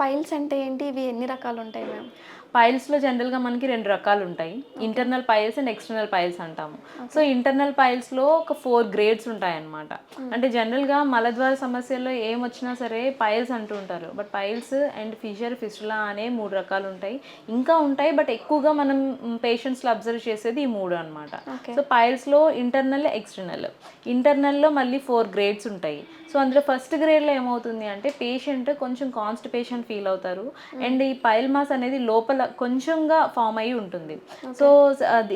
Piles అంటే ఏంటి? ఇవి ఎన్ని రకాలు ఉంటాయి మ్యామ్? పైల్స్లో జనరల్గా మనకి రెండు రకాలు ఉంటాయి internal piles and external piles అంటాము. సో ఇంటర్నల్ పైల్స్లో ఒక ఫోర్ గ్రేడ్స్ ఉంటాయి అన్నమాట అంటే జనరల్గా మలద్వార సమస్యల్లో ఏం వచ్చినా సరే పైల్స్ అంటూ ఉంటారు. But piles and fissure fistula అనే మూడు రకాలు ఉంటాయి ఇంకా ఉంటాయి బట్ ఎక్కువగా మనం పేషెంట్స్లో అబ్జర్వ్ చేసేది ఈ మూడు అనమాట. సో పైల్స్లో ఇంటర్నల్ ఎక్స్టర్నల్. ఇంటర్నల్లో మళ్ళీ ఫోర్ గ్రేడ్స్ ఉంటాయి. సో అందులో ఫస్ట్ గ్రేడ్లో ఏమవుతుంది అంటే పేషెంట్ కొంచెం కాన్స్టిపేషన్ ఫీల్ అవుతారు. అండ్ ఈ పైల్ మాస్ అనేది లోపల కొంచెంగా ఫామ్ అయ్యి ఉంటుంది. సో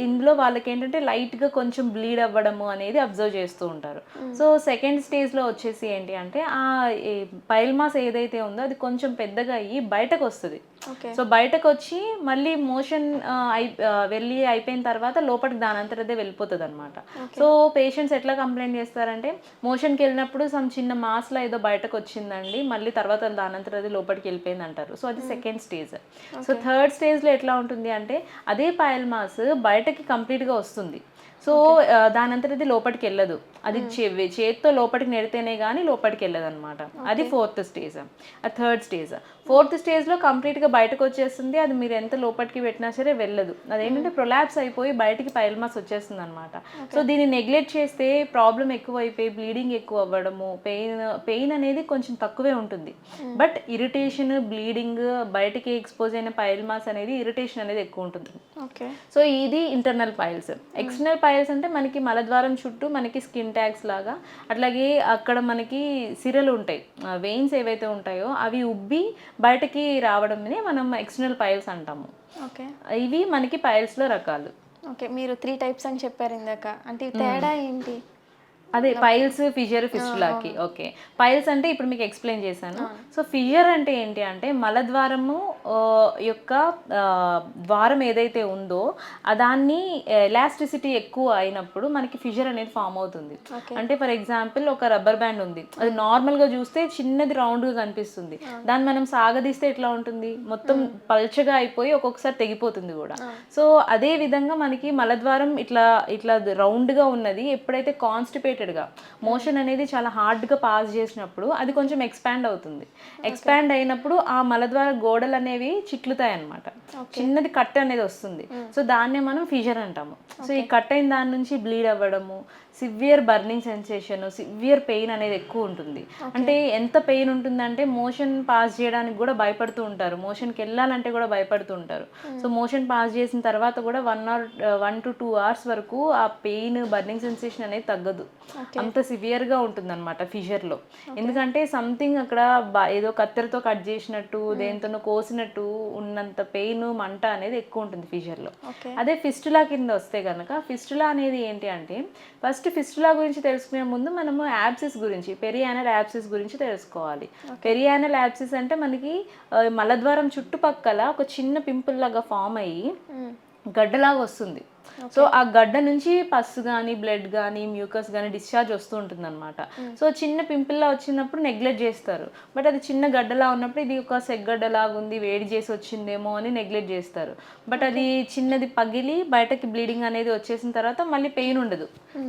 ఇందులో వాళ్ళకి ఏంటంటే లైట్గా కొంచెం బ్లీడ్ అవ్వడము అనేది అబ్జర్వ్ చేస్తూ ఉంటారు. సో సెకండ్ స్టేజ్లో వచ్చేసి ఏంటి అంటే ఆ పైల్ మాస్ ఏదైతే ఉందో అది కొంచెం పెద్దగా అయ్యి బయటకు వస్తుంది. సో బయటకు వచ్చి మళ్ళీ మోషన్ అయి వెళ్ళి అయిపోయిన తర్వాత లోపలికి దాని అంతటదే వెళ్ళిపోతుంది అనమాట సో పేషెంట్స్ ఎట్లా కంప్లైంట్ చేస్తారంటే మోషన్కి వెళ్ళినప్పుడు సమ్ చిన్న మాస్లో ఏదో బయటకు వచ్చిందండి మళ్ళీ తర్వాత దాని అంతటదే లోపలికి వెళ్ళిపోయింది అంటారు సో అది సెకండ్ స్టేజ్ సో థర్డ్ స్టేజ్లో ఎట్లా ఉంటుంది అంటే అదే పాయల్ మాస్ బయటకి కంప్లీట్గా వస్తుంది. సో ఆ, దాని అంతటది లోపలికి వెళ్ళదు. అది చెవి చేత్తో లోపలికి నెడితేనే కానీ లోపలికి వెళ్ళదు అనమాట అది ఫోర్త్ స్టేజ్ ఆ థర్డ్ స్టేజ్ ఫోర్త్ స్టేజ్లో కంప్లీట్గా బయటకు వచ్చేస్తుంది. అది మీరు ఎంత లోపలికి పెట్టినా సరే వెళ్ళదు. అదేంటంటే ప్రొలాప్స్ అయిపోయి బయటికి పైల్మాస్ వచ్చేస్తుంది అనమాట సో దీన్ని నెగ్లెక్ట్ చేస్తే ప్రాబ్లం ఎక్కువ అయిపోయి బ్లీడింగ్ ఎక్కువ అవ్వడము పెయిన్ పెయిన్ అనేది కొంచెం తక్కువే ఉంటుంది. బట్ ఇరిటేషన్ బ్లీడింగ్ బయటికి ఎక్స్పోజ్ అయిన పైల్మాస్ అనేది ఇరిటేషన్ అనేది ఎక్కువ ఉంటుంది. ఓకే. సో ఇది ఇంటర్నల్ పైల్స్. ఎక్స్టర్నల్ పైల్స్ అంటే మనకి మలద్వారం చుట్టూ మనకి స్కిన్ ట్యాగ్స్ లాగా అట్లాగే అక్కడ మనకి సిరలు ఉంటాయి. వెయిన్స్ ఏవైతే ఉంటాయో అవి ఉబ్బి బయటకి రావడంని మనం ఎక్స్టర్నల్ పైల్స్ అంటాము. ఓకే. ఇవి మనకి పైల్స్లో రకాలు. ఓకే మీరు త్రీ టైప్స్ అని చెప్పారు ఇందాక. అంటే తేడా ఏంటి? అదే పైల్స్ ఫిషర్ ఫిస్టులాకి ఓకే పైల్స్ అంటే ఇప్పుడు మీకు ఎక్స్ప్లెయిన్ చేశాను. సో ఫిషర్ అంటే ఏంటి అంటే మలద్వారము యొక్క ద్వారం ఏదైతే ఉందో దాన్ని ఎలాస్టిసిటీ ఎక్కువ అయినప్పుడు మనకి ఫిషర్ అనేది ఫామ్ అవుతుంది. అంటే ఫర్ ఎగ్జాంపుల్ ఒక రబ్బర్ బ్యాండ్ ఉంది. అది నార్మల్గా చూస్తే చిన్నది రౌండ్గా కనిపిస్తుంది దాన్ని మనం సాగదీస్తే ఎట్లా ఉంటుంది? మొత్తం పల్చగా అయిపోయి ఒక్కొక్కసారి తెగిపోతుంది కూడా. సో అదే విధంగా మనకి మలద్వారం ఇట్లా ఇట్లా రౌండ్గా ఉన్నది. ఎప్పుడైతే కాన్స్టిపేటెడ్ గా. మోషన్ అనేది చాలా హార్డ్గా పాస్ చేసినప్పుడు అది కొంచెం ఎక్స్పాండ్ అవుతుంది. ఎక్స్పాండ్ అయినప్పుడు ఆ మలద్వార గోడలు అనేవి చిట్లుతాయి అన్నమాట చిన్నది కట్ అనేది వస్తుంది. సో దాన్నే మనం ఫిజర్ అంటాము. సో ఈ కట్ అయిన దాని నుంచి బ్లీడ్ అవ్వడము severe burning sensation severe pain అనేది ఎక్కువ ఉంటుంది. అంటే ఎంత పెయిన్ ఉంటుందంటే మోషన్ పాస్ చేయడానికి కూడా భయపడుతూ ఉంటారు. మోషన్కి వెళ్ళాలంటే కూడా భయపడుతూ ఉంటారు. సో మోషన్ పాస్ చేసిన తర్వాత కూడా one hour one to two hours వరకు ఆ పెయిన్ బర్నింగ్ సెన్సేషన్ అనేది తగ్గదు. అంత సివియర్గా ఉంటుంది అనమాట ఫిషర్లో. ఎందుకంటే సంథింగ్ అక్కడ ఏదో కత్తెరతో కట్ చేసినట్టు దేంతోనో కోసినట్టు ఉన్నంత పెయిన్ మంట అనేది ఎక్కువ ఉంటుంది ఫిషర్లో. అదే ఫిస్టులా కింద వస్తే కనుక ఫిస్టులా అనేది ఏంటి అంటే ఫస్ట్ ఫిస్టులా గురించి తెలుసుకునే ముందు మనము యాప్సిస్ గురించి పెరియానల్ యాప్సిస్ గురించి తెలుసుకోవాలి. పెరియానల్ యాప్సిస్ అంటే మనకి మలద్వారం చుట్టుపక్కల ఒక చిన్న పింపుల్ లాగా ఫామ్ అయ్యి గడ్డలాగా వస్తుంది. సో ఆ గడ్డ నుంచి పస్సు కానీ బ్లడ్ కానీ మ్యూకస్ కానీ డిశ్చార్జ్ వస్తూ ఉంటుంది అనమాట సో చిన్న పింపుల్లా వచ్చినప్పుడు నెగ్లెక్ట్ చేస్తారు. బట్ అది చిన్న గడ్డలా ఉన్నప్పుడు ఇది ఒక సెగ్గడ్డలాగా ఉంది వేడి చేసి వచ్చిందేమో అని నెగ్లెక్ట్ చేస్తారు. బట్ అది చిన్నది పగిలి బయటకి బ్లీడింగ్ అనేది వచ్చేసిన తర్వాత మళ్ళీ పెయిన్ ఉండదు.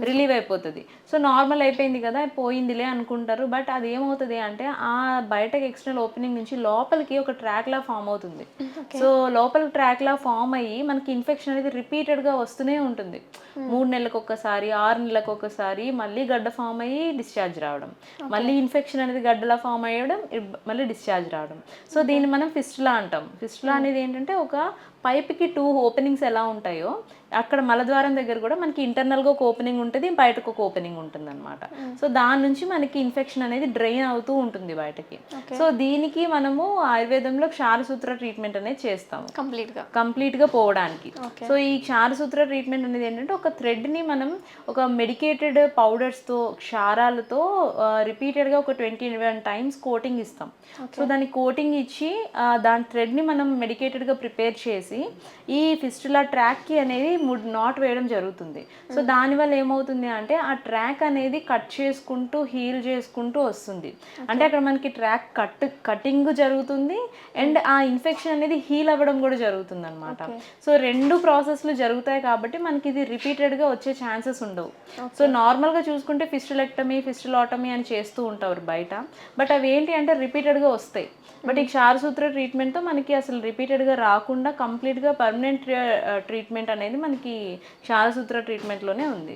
రిలీవ్ అయిపోతుంది. సో నార్మల్ అయిపోయింది కదా పోయిందిలే అనుకుంటారు. బట్ అది ఏమవుతుంది అంటే ఆ బయటకి ఎక్స్టర్నల్ ఓపెనింగ్ నుంచి లోపలికి ఒక ట్రాక్ లా ఫామ్ అవుతుంది. సో లోపల ట్రాక్ లా ఫామ్ అయ్యి మనకి ఇన్ఫెక్షన్ అనేది రిపీటెడ్గా వస్తూనే ఉంటుంది. మూడు నెలలకు ఒక్కసారి ఆరు నెలలకు ఒకసారి మళ్ళీ గడ్డ ఫామ్ అయ్యి డిశ్చార్జ్ రావడం. మళ్ళీ ఇన్ఫెక్షన్ అనేది గడ్డలా ఫామ్ అయ్యడం మళ్ళీ డిశ్చార్జ్ రావడం. సో దీన్ని మనం ఫిస్టులా అంటాం. ఫిస్టులా అనేది ఏంటంటే ఒక పైప్కి టూ ఓపెనింగ్స్ ఎలా ఉంటాయో అక్కడ మలద్వారం దగ్గర కూడా మనకి ఇంటర్నల్గా ఒక ఓపెనింగ్ ఉంటుంది బయటకు ఒక ఓపెనింగ్ ఉంటుంది అనమాట సో దాని నుంచి మనకి ఇన్ఫెక్షన్ అనేది డ్రైన్ అవుతూ ఉంటుంది బయటకి. సో దీనికి మనము ఆయుర్వేదంలో క్షారసూత్ర ట్రీట్మెంట్ అనేది చేస్తాము. కంప్లీట్గా. కంప్లీట్గా పోవడానికి సో ఈ క్షారసూత్ర ట్రీట్మెంట్ అనేది ఏంటంటే ఒక థ్రెడ్ని మనం ఒక మెడికేటెడ్ పౌడర్స్తో క్షారాలతో రిపీటెడ్గా ఒక ట్వంటీ వన్ టైమ్స్ కోటింగ్ ఇస్తాం. సో దాని కోటింగ్ ఇచ్చి దాని థ్రెడ్ని మనం మెడికేటెడ్గా ప్రిపేర్ చేసి చేసి ఈ ఫిస్టులా ట్రాక్కి అనేది ముడ్ నాట్ వేయడం జరుగుతుంది. సో దానివల్ల ఏమవుతుంది అంటే ఆ ట్రాక్ అనేది కట్ చేసుకుంటూ హీల్ చేసుకుంటూ వస్తుంది. అంటే అక్కడ మనకి ట్రాక్ కట్ కటింగ్ జరుగుతుంది అండ్ ఆ ఇన్ఫెక్షన్ అనేది హీల్ అవ్వడం కూడా జరుగుతుంది అనమాట సో రెండు ప్రాసెస్లు జరుగుతాయి కాబట్టి మనకి ఇది రిపీటెడ్గా వచ్చే ఛాన్సెస్ ఉండవు. సో నార్మల్గా చూసుకుంటే ఫిస్టులెక్టమీ ఫిస్టులాటమీ అని చేస్తూ ఉంటారు బయట. బట్ అవి ఏంటి అంటే రిపీటెడ్గా వస్తాయి. బట్ ఈ క్షారసూత్ర ట్రీట్మెంట్తో మనకి అసలు రిపీటెడ్గా రాకుండా కంప్లీట్గా పర్మనెంట్ ట్రీట్మెంట్ అనేది మనకి క్షారసూత్ర ట్రీట్మెంట్లోనే ఉంది.